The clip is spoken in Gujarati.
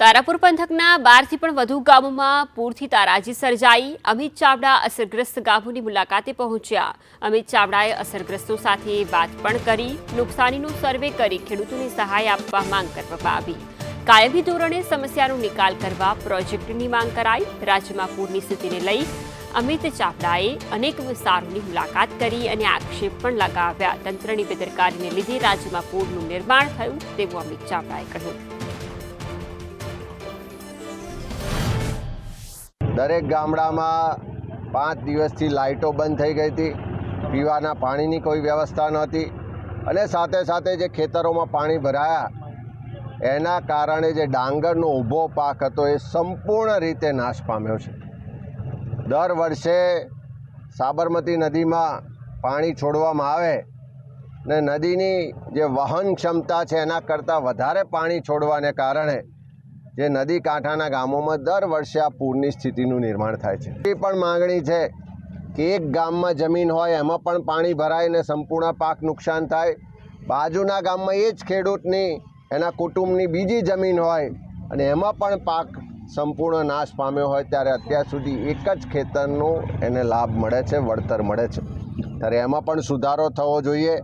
તારાપુર પંથકના બારથી પણ વધુ ગામોમાં પૂરથી તારાજી સર્જાઈ. અમિત ચાવડા અસરગ્રસ્ત ગામોની મુલાકાતે પહોંચ્યા. અમિત ચાવડાએ અસરગ્રસ્તો સાથે વાત પણ કરી, નુકસાનીનું સર્વે કરી ખેડૂતોને સહાય આપવા માંગ કરવામાં આવી. કાયમી ધોરણે સમસ્યાનો નિકાલ કરવા પ્રોજેક્ટની માંગ કરાઈ. રાજ્યમાં પૂરની સ્થિતિને લઈ અમિત ચાવડાએ અનેક વિસ્તારોની મુલાકાત કરી અને આક્ષેપ પણ લગાવ્યા. તંત્રની બેદરકારીને લીધે રાજ્યમાં પૂરનું નિર્માણ થયું તેવું અમિત ચાવડાએ કહ્યું. દરેક ગામડામાં પાંચ દિવસથી લાઇટો બંધ થઈ ગઈ હતી. પીવાના પાણીની કોઈ વ્યવસ્થા નહોતી. અને સાથે સાથે જે ખેતરોમાં પાણી ભરાયા, એના કારણે જે ડાંગરનો ઊભો પાક હતો એ સંપૂર્ણ રીતે નાશ પામ્યો છે. દર વર્ષે સાબરમતી નદીમાં પાણી છોડવામાં આવે ને નદીની જે વહન ક્ષમતા છે એના કરતાં વધારે પાણી છોડવાને કારણે જે નદી કાંઠાના ગામોમાં દર વર્ષે આ પૂરની સ્થિતિનું નિર્માણ થાય છે. એ પણ માંગણી છે કે એક ગામમાં જમીન હોય, એમાં પણ પાણી ભરાય ને સંપૂર્ણ પાક નુકસાન થાય. બાજુના ગામમાં એ જ ખેડૂતની, એના કુટુંબની બીજી જમીન હોય અને એમાં પણ પાક સંપૂર્ણ નાશ પામ્યો હોય ત્યારે અત્યાર સુધી એક જ ખેતરનો એને લાભ મળે છે, વળતર મળે છે. ત્યારે એમાં પણ સુધારો થવો જોઈએ.